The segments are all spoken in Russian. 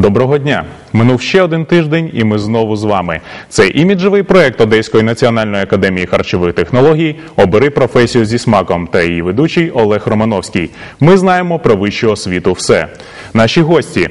Доброго дня! Минув ще один тиждень, і ми знову з вами. Це іміджевий проект Одеської національної академії харчових технологій Обери професію зі смаком та її ведучий Олег Романовський. Ми знаємо про вищу освіту все. Наші гості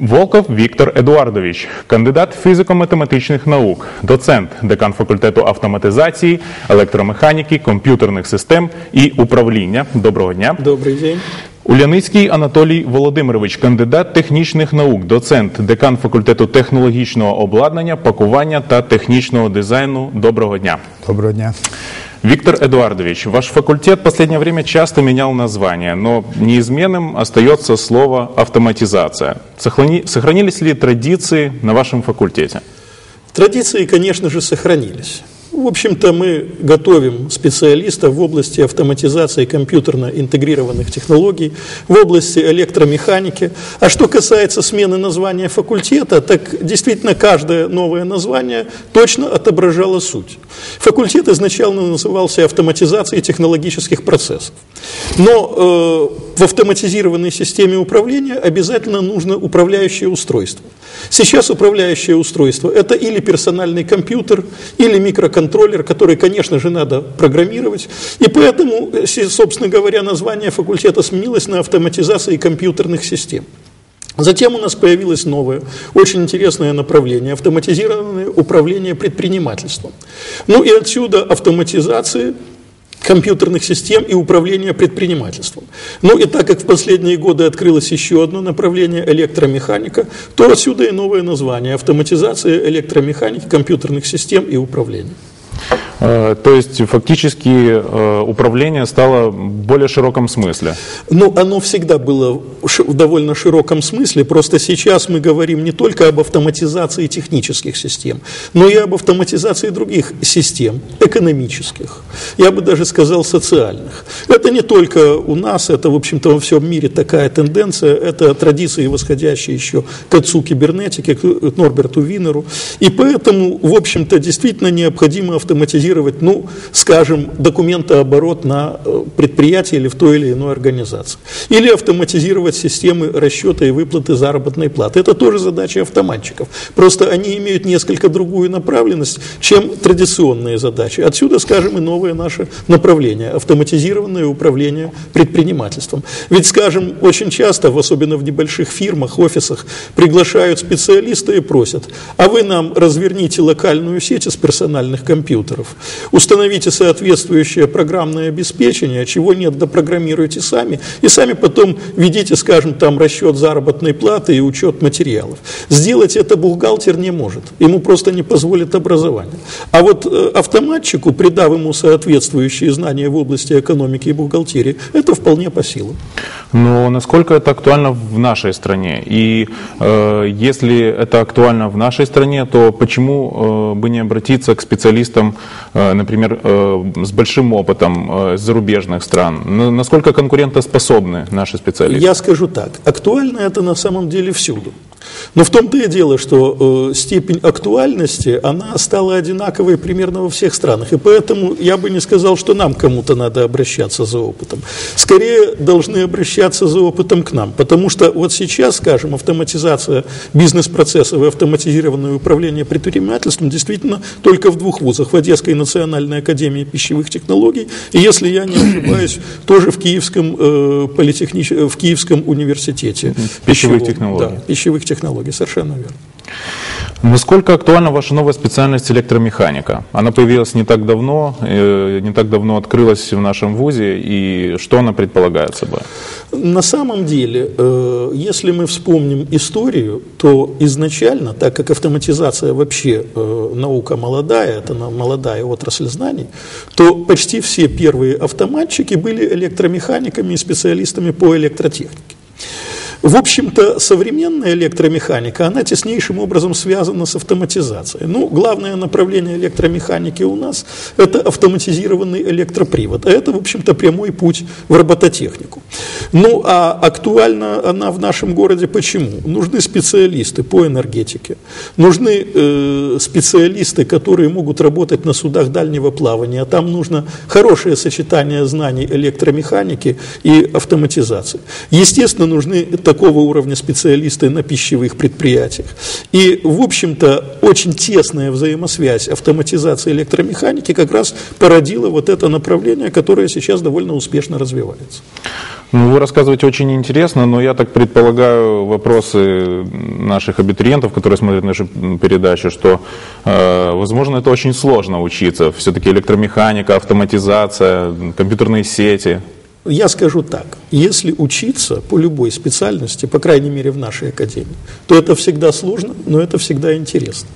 Волков Віктор Едуардович, кандидат фізико-математичних наук, доцент, декан факультету автоматизації, електромеханіки, комп'ютерних систем і управління. Доброго дня. Добрий день. Уляницький Анатолій Володимирович, кандидат технічних наук, доцент, декан факультету технологічного обладнання, пакування та технічного дизайну. Доброго дня. Доброго дня. Виктор Эдуардович, ваш факультет в последнее время часто менял название, но неизменным остается слово «автоматизация». Сохрани- Сохранились ли традиции на вашем факультете? Традиции, конечно же, сохранились. В общем-то, мы готовим специалистов в области автоматизации компьютерно интегрированных технологий, в области электромеханики. А что касается смены названия факультета, так действительно каждое новое название точно отображало суть. Факультет изначально назывался автоматизацией технологических процессов. Но э, в автоматизированной системе управления обязательно нужно управляющее устройство. Сейчас управляющее устройство – это или персональный компьютер, или микроконтроллер, который, конечно же, надо программировать. И поэтому, э, собственно говоря, название факультета сменилось на автоматизации компьютерных систем. Затем у нас появилось новое, очень интересное направление – автоматизированное управление предпринимательством. Ну и отсюда автоматизация компьютерных систем и управления предпринимательством. Ну и так как в последние годы открылось еще одно направление – электромеханика, то отсюда и новое название – автоматизация электромеханики, компьютерных систем и управления. Э, То есть фактически э, управление стало в более широком смысле. Ну, оно всегда было в довольно широком смысле, просто сейчас мы говорим не только об автоматизации технических систем, но и об автоматизации других систем, экономических, я бы даже сказал социальных. Это не только у нас, это, в общем-то, во всем мире такая тенденция, это традиции, восходящие еще к отцу кибернетики, к Норберту Винеру, и поэтому, в общем-то, действительно необходимо автоматизировать, ну, скажем, документооборот на э, предприятии или в той или иной организации. Или автоматизировать системы расчета и выплаты заработной платы. Это тоже задача автоматчиков. Просто они имеют несколько другую направленность, чем традиционные задачи. Отсюда, скажем, и новое наше направление – автоматизированное управление предпринимательством. Ведь, скажем, очень часто, особенно в небольших фирмах, офисах, приглашают специалиста и просят, а вы нам разверните локальную сеть из персональных компьютеров, установите соответствующее программное обеспечение, чего нет, допрограммируйте сами, и сами потом ведите, скажем, там расчет заработной платы и учет материалов. Сделать это бухгалтер не может, ему просто не позволит образование. А вот э, автоматчику, придав ему соответствующие знания в области экономики и бухгалтерии, это вполне по силам. Но насколько это актуально в нашей стране? И э, если это актуально в нашей стране, то почему э, бы не обратиться к специалистам, например, э, с большим опытом э, зарубежных стран? Насколько конкурентоспособны наши специалисты? Я скажу так, актуально это на самом деле всюду. Но в том-то и дело, что э, степень актуальности, она стала одинаковой примерно во всех странах. И поэтому я бы не сказал, что нам кому-то надо обращаться за опытом. Скорее должны обращаться за опытом к нам. Потому что вот сейчас, скажем, автоматизация бизнес-процессов и автоматизированное управление предпринимательством действительно только в двух вузах. В Одесской национальной академии пищевых технологий. И если я не ошибаюсь, тоже в Киевском, э, политехнич... в Киевском университете. Пищевых технологий. Да, пищевых технологий, совершенно верно. Насколько актуальна ваша новая специальность электромеханика? Она появилась не так давно, э, не так давно открылась в нашем вузе, и что она предполагает собой? На самом деле, э, если мы вспомним историю, то изначально, так как автоматизация вообще э, наука молодая, это молодая отрасль знаний, то почти все первые автоматчики были электромеханиками и специалистами по электротехнике. В общем-то, современная электромеханика, она теснейшим образом связана с автоматизацией. Ну, главное направление электромеханики у нас – это автоматизированный электропривод. А это, в общем-то, прямой путь в робототехнику. Ну, а актуальна она в нашем городе почему? Нужны специалисты по энергетике, нужны э, специалисты, которые могут работать на судах дальнего плавания. Там нужно хорошее сочетание знаний электромеханики и автоматизации. Естественно, нужны такие такого уровня специалисты на пищевых предприятиях. И, в общем-то, очень тесная взаимосвязь автоматизации электромеханики как раз породила вот это направление, которое сейчас довольно успешно развивается. Ну, вы рассказываете очень интересно, но я так предполагаю вопросы наших абитуриентов, которые смотрят нашу передачу, что, э, возможно, это очень сложно учиться. Все-таки электромеханика, автоматизация, компьютерные сети. Я скажу так, если учиться по любой специальности, по крайней мере в нашей академии, то это всегда сложно, но это всегда интересно.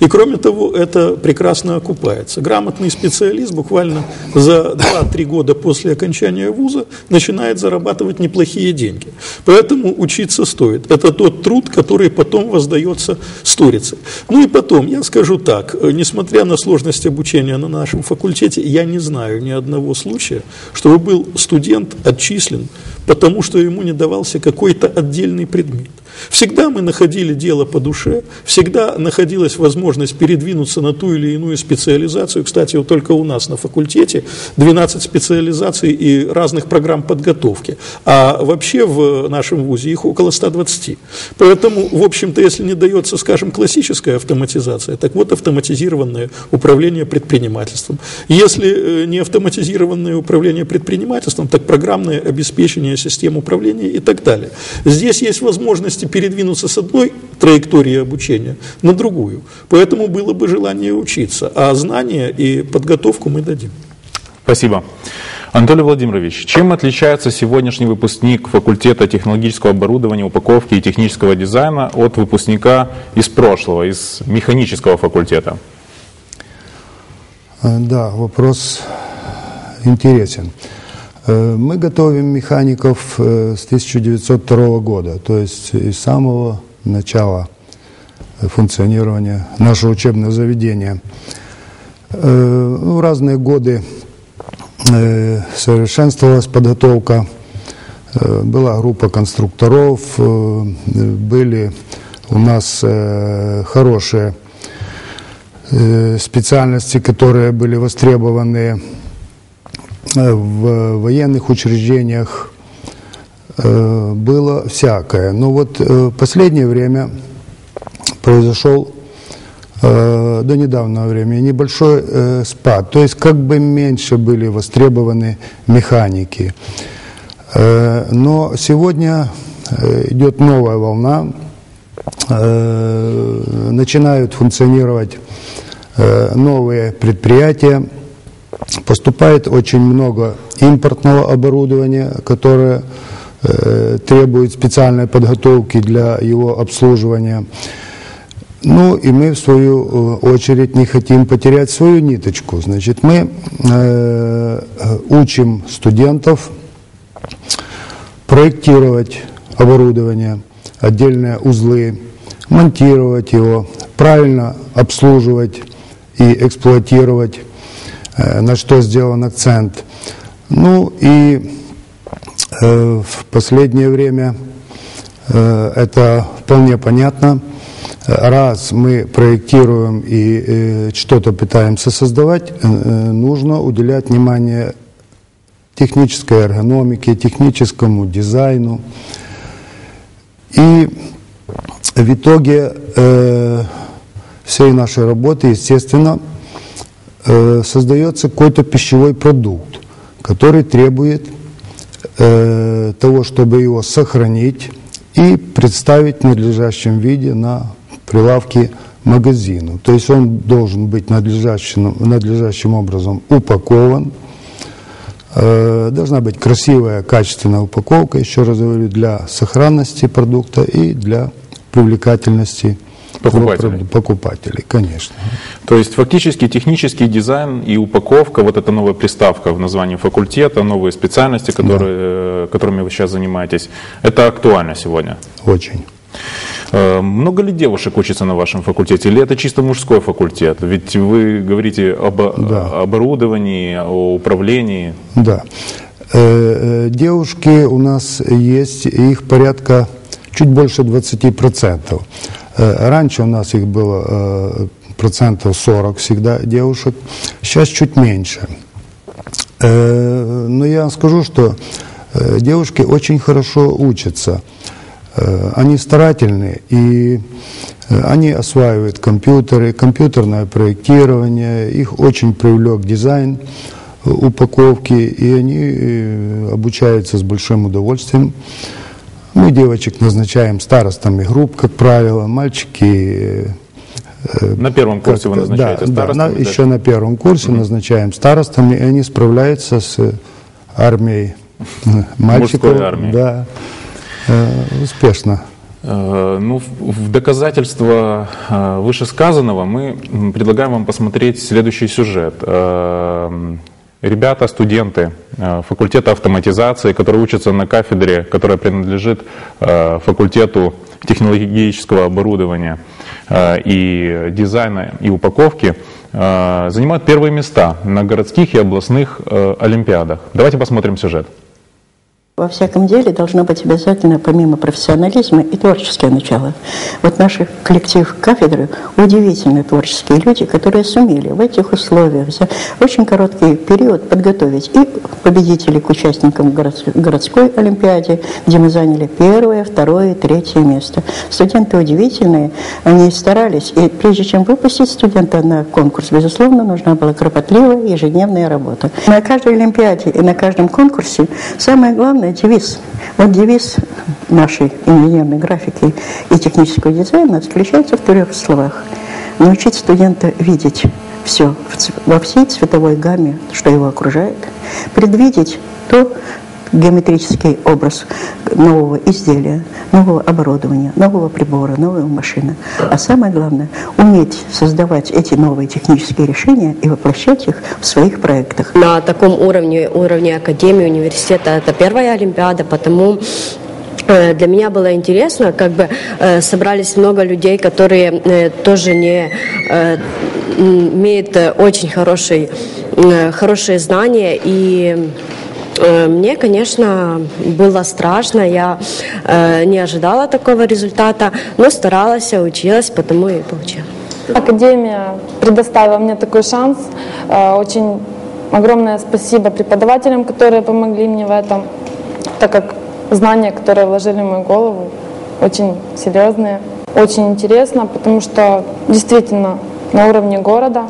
И кроме того, это прекрасно окупается. Грамотный специалист буквально за 2-3 года после окончания вуза начинает зарабатывать неплохие деньги. Поэтому учиться стоит. Это тот труд, который потом воздается сторицей. Ну и потом, я скажу так, несмотря на сложность обучения на нашем факультете, я не знаю ни одного случая, чтобы был студент отчислен, потому что ему не давался какой-то отдельный предмет. Всегда мы находили дело по душе, всегда находилась возможность передвинуться на ту или иную специализацию. Кстати, вот только у нас на факультете 12 специализаций и разных программ подготовки, а вообще в нашем вузе их около 120. Поэтому, в общем-то, если не дается, скажем, классическая автоматизация, так вот автоматизированное управление предпринимательством. Если э, не автоматизированное управление предпринимательством, так программное обеспечение систем управления и так далее. Здесь есть возможности возможности передвинуться с одной траектории обучения на другую. Поэтому было бы желание учиться, а знания и подготовку мы дадим. Спасибо. Анатолий Владимирович, чем отличается сегодняшний выпускник факультета технологического оборудования, упаковки и технического дизайна от выпускника из прошлого, из механического факультета? Э, да, вопрос интересен. Э, мы готовим механиков э, с 1902 года, то есть из самого начала функционирования нашего учебного заведения. Э, ну, в разные годы совершенствовалась подготовка, была группа конструкторов, были у нас хорошие специальности, которые были востребованы в военных учреждениях э, было всякое. Но вот э, в последнее время произошел э, до недавнего времени небольшой спад. То есть как бы меньше были востребованы механики. Но сегодня идет новая волна, начинают функционировать новые предприятия, Поступает очень много импортного оборудования, которое э, требует специальной подготовки для его обслуживания. Ну и мы в свою э, очередь не хотим потерять свою ниточку. Значит, мы э, учим студентов проектировать оборудование, отдельные узлы, монтировать его, правильно обслуживать и эксплуатировать на что сделан акцент. Ну и э, в последнее время э, это вполне понятно. Раз мы проектируем и что-то пытаемся создавать, нужно уделять внимание технической эргономике, техническому дизайну. И в итоге всей нашей работы, естественно, э, создается какой-то пищевой продукт, который требует э, того, чтобы его сохранить и представить в надлежащем виде на прилавке магазину. То есть он должен быть надлежащим, надлежащим образом упакован. Э, должна быть красивая, качественная упаковка, еще раз говорю, для сохранности продукта и для привлекательности Покупателей. Покупателей, конечно. То есть фактически технический дизайн и упаковка, вот эта новая приставка в названии факультета, новые специальности, которые, да. которыми вы сейчас занимаетесь, это актуально сегодня? Очень. Э, много ли девушек учится на вашем факультете, или это чисто мужской факультет? Ведь вы говорите об да. оборудовании, о управлении. Да. Э, э, девушки у нас есть, их порядка чуть больше 20%. Э, раньше у нас их было э, процентов 40 всегда девушек, сейчас чуть меньше. Э, но я скажу, что девушки очень хорошо учатся. Они старательны и они осваивают компьютеры, компьютерное проектирование, их очень привлек дизайн упаковки, и они обучаются с большим удовольствием. Мы девочек назначаем старостами групп, как правило, мальчики на первом курсе вы назначаете да, старостами? Да, на, еще на первом курсе угу. назначаем старостами, и они справляются с армией мальчиков. Мужской армией. Да, э, успешно. Э, ну, в доказательство э, вышесказанного мы предлагаем вам посмотреть следующий сюжет. Ребята, студенты факультета автоматизации, которые учатся на кафедре, которая принадлежит факультету технологического оборудования и дизайна и упаковки, занимают первые места на городских и областных олимпиадах. Давайте посмотрим сюжет. Во всяком деле должно быть обязательно, помимо профессионализма, и творческое начало. Вот наш коллектив кафедры – удивительные творческие люди, которые сумели в этих условиях за очень короткий период подготовить и победителей к участникам городской олимпиаде, где мы заняли первое, второе, третье место. Студенты удивительные, они старались, и прежде чем выпустить студента на конкурс, безусловно, нужна была кропотливая ежедневная работа. На каждой олимпиаде и на каждом конкурсе самое главное главное девиз. Вот девиз нашей инженерной графики и технического дизайна заключается в трех словах. Научить студента видеть все во всей цветовой гамме, что его окружает, предвидеть то, геометрический образ нового изделия, нового оборудования, нового прибора, новой машины. А самое главное, уметь создавать эти новые технические решения и воплощать их в своих проектах. На таком уровне, уровне академии, университета, это первая Олимпиада, потому э, для меня было интересно, как бы э, собрались много людей, которые э, тоже не имеют очень хороший, хорошие знания и мне, конечно, было страшно, я э, не ожидала такого результата, но старалась, училась, потому и получила. Академия предоставила мне такой шанс. Э, очень огромное спасибо преподавателям, которые помогли мне в этом, так как знания, которые вложили в мою голову, очень серьезные. Очень интересно, потому что действительно на уровне города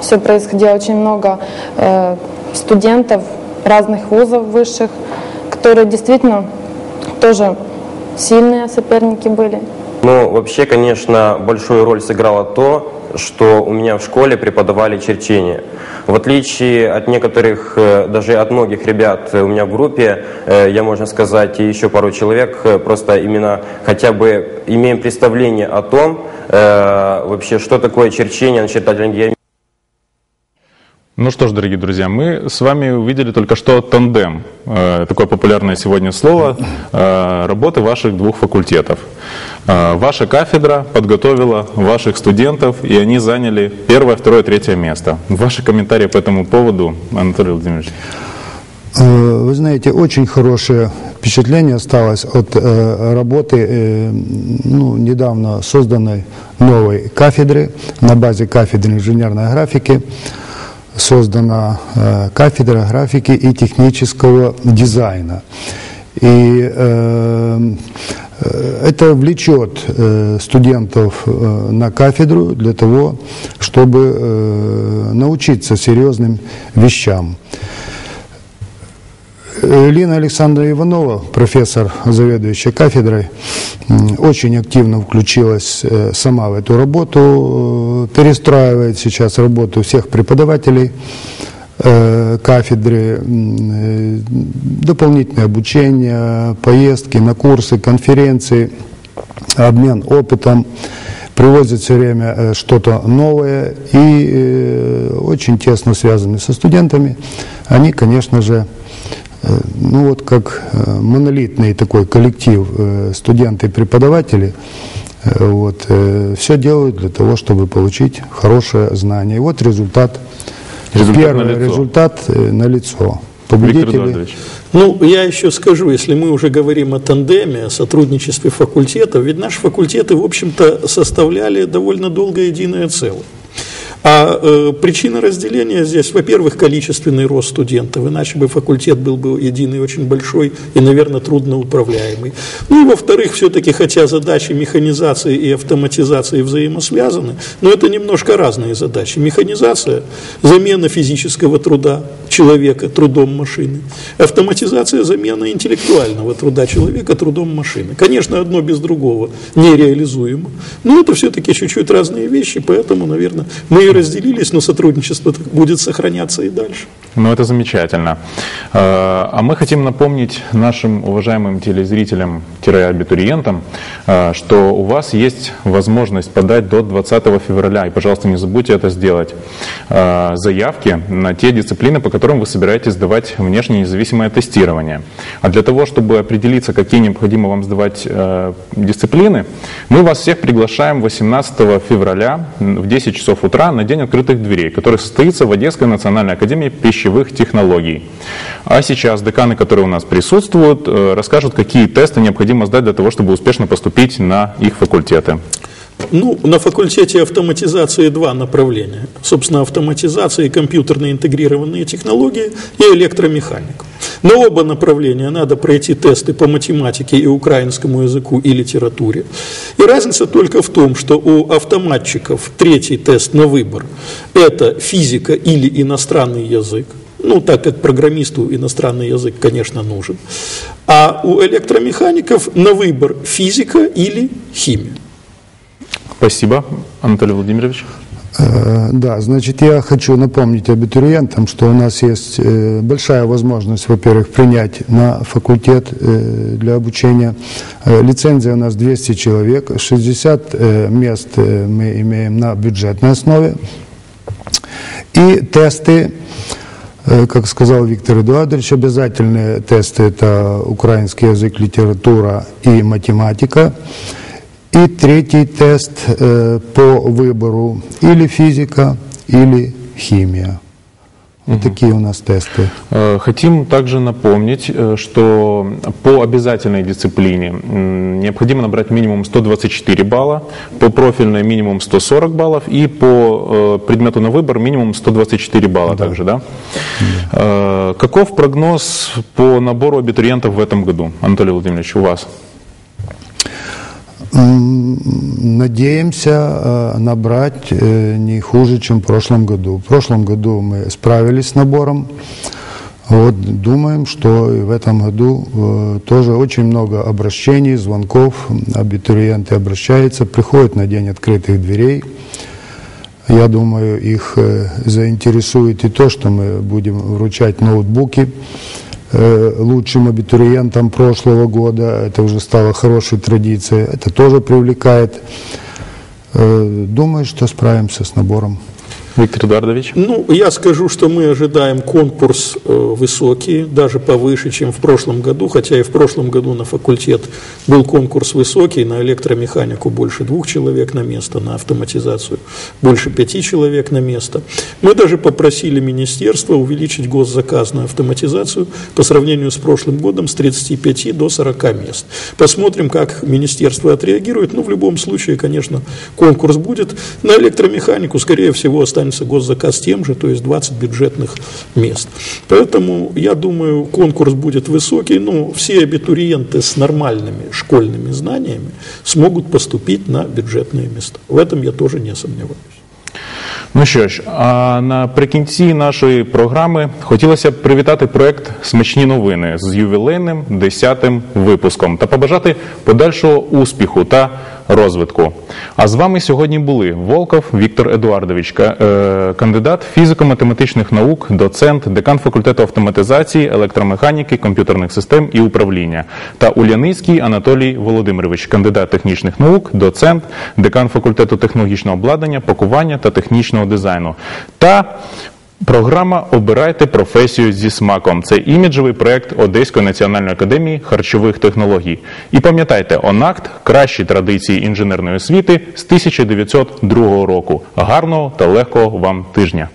все происходило, очень много э, студентов, разных вузов высших, которые действительно тоже сильные соперники были. Ну, вообще, конечно, большую роль сыграло то, что у меня в школе преподавали черчение. В отличие от некоторых, э, даже от многих ребят у меня в группе, э, я, можно сказать, и еще пару человек, э, просто именно хотя бы имеем представление о том, вообще, что такое черчение, начертательная ну что ж, дорогие друзья, мы с вами увидели только что тандем, э, такое популярное сегодня слово, э, работы ваших двух факультетов. Э, ваша кафедра подготовила ваших студентов, и они заняли первое, второе, третье место. Ваши комментарии по этому поводу, Анатолий Владимирович? Вы знаете, очень хорошее впечатление осталось от работы ну, недавно созданной новой кафедры на базе кафедры инженерной графики создана э, кафедра графики и технического дизайна. И э, э, это влечет э, студентов на кафедру для того, чтобы научиться серьезным вещам. Лина Александровна Иванова, профессор, заведующая кафедрой, очень активно включилась э, сама в эту работу, э, перестраивает сейчас работу всех преподавателей э, кафедры, дополнительное обучение, поездки на курсы, конференции, обмен опытом, привозит все время что-то новое и очень тесно связаны со студентами. Они, конечно же, ну вот как э, монолитный такой коллектив э, студенты и преподаватели, вот, все делают для того, чтобы получить хорошее знание. И вот результат, результат первый на результат на лицо. Победители. Ну, я еще скажу, если мы уже говорим о тандеме, о сотрудничестве факультетов, ведь наши факультеты, в общем-то, составляли довольно долго единое целое. А э, причина разделения здесь, во-первых, количественный рост студентов, иначе бы факультет был бы единый очень большой и, наверное, трудно управляемый. Ну и во-вторых, все-таки, хотя задачи механизации и автоматизации взаимосвязаны, но это немножко разные задачи. Механизация – замена физического труда человека трудом машины. Автоматизация – замена интеллектуального труда человека трудом машины. Конечно, одно без другого нереализуемо, но это все-таки чуть-чуть разные вещи, поэтому, наверное, мы и разделились, но сотрудничество будет сохраняться и дальше. Ну, это замечательно. Э, а мы хотим напомнить нашим уважаемым телезрителям-абитуриентам, э, что у вас есть возможность подать до 20 февраля, и, пожалуйста, не забудьте это сделать, э, заявки на те дисциплины, по которым вы собираетесь сдавать внешнее независимое тестирование. А для того, чтобы определиться, какие необходимо вам сдавать дисциплины, мы вас всех приглашаем 18 февраля в 10 часов утра на День открытых дверей, который состоится в Одесской национальной академии пищевых технологий. А сейчас деканы, которые у нас присутствуют, э, расскажут, какие тесты необходимо сдать для того, чтобы успешно поступить на их факультеты. Ну, на факультете автоматизации два направления. Собственно, автоматизация и компьютерно интегрированные технологии и электромеханика. На оба направления надо пройти тесты по математике и украинскому языку и литературе. И разница только в том, что у автоматчиков третий тест на выбор – это физика или иностранный язык. Ну, так как программисту иностранный язык, конечно, нужен. А у электромехаников на выбор физика или химия. Спасибо, Анатолий Владимирович. Э, да, значит, я хочу напомнить абитуриентам, что у нас есть э, большая возможность, во-первых, принять на факультет э, для обучения. Лицензия у нас 200 человек, 60 мест мы имеем на бюджетной основе. И тесты, как сказал Виктор Эдуардович, обязательные тесты – это украинский язык, литература и математика. И третий тест э, по выбору или физика, или химия. Вот угу. такие у нас тесты. Э, хотим также напомнить, э, что по обязательной дисциплине необходимо набрать минимум 124 балла, по профильной минимум 140 баллов и по предмету на выбор минимум 124 балла да. также, да? да? Каков прогноз по набору абитуриентов в этом году, Анатолий Владимирович, у вас? Надеемся э, набрать э, не хуже, чем в прошлом году. В прошлом году мы справились с набором. Вот, думаем, что в этом году э, тоже очень много обращений, звонков, абитуриенты обращаются, приходят на день открытых дверей. Я думаю, их заинтересует и то, что мы будем вручать ноутбуки лучшим абитуриентам прошлого года. Это уже стало хорошей традицией. Это тоже привлекает. Э, думаю, что справимся с набором. Виктор Эдуардович? Ну, я скажу, что мы ожидаем конкурс э, высокий, даже повыше, чем в прошлом году, хотя и в прошлом году на факультет был конкурс высокий, на электромеханику больше двух человек на место, на автоматизацию больше пяти человек на место. Мы даже попросили министерство увеличить госзаказ на автоматизацию по сравнению с прошлым годом с 35 до 40 мест. Посмотрим, как министерство отреагирует. Ну, в любом случае, конечно, конкурс будет. На электромеханику, скорее всего, останется останется госзаказ тем же, то есть 20 бюджетных мест. Поэтому, я думаю, конкурс будет высокий, но все абитуриенты с нормальными школьными знаниями смогут поступить на бюджетные места. В этом я тоже не сомневаюсь. Ну що ж, а наприкінці нашої програми хотілося б привітати проект Смачні новини з ювілейним 10-тим випуском та побажати подальшого успіху та розвитку. А з вами сьогодні були Волков Віктор Едуардович, е, кандидат фізико-математичних наук, доцент, декан факультету автоматизації, електромеханіки, комп'ютерних систем і управління, та Уляницький Анатолій Володимирович, кандидат технічних наук, доцент, декан факультету технологічного обладнання, пакування та технічного дизайну. Та Програма Обирайте професію зі смаком. Це іміджовий проект Одеської національної академії харчових технологій. І пам'ятайте, ОНАКТ кращі традиції інженерної освіти з 1902 року. Гарного та легкого вам тижня.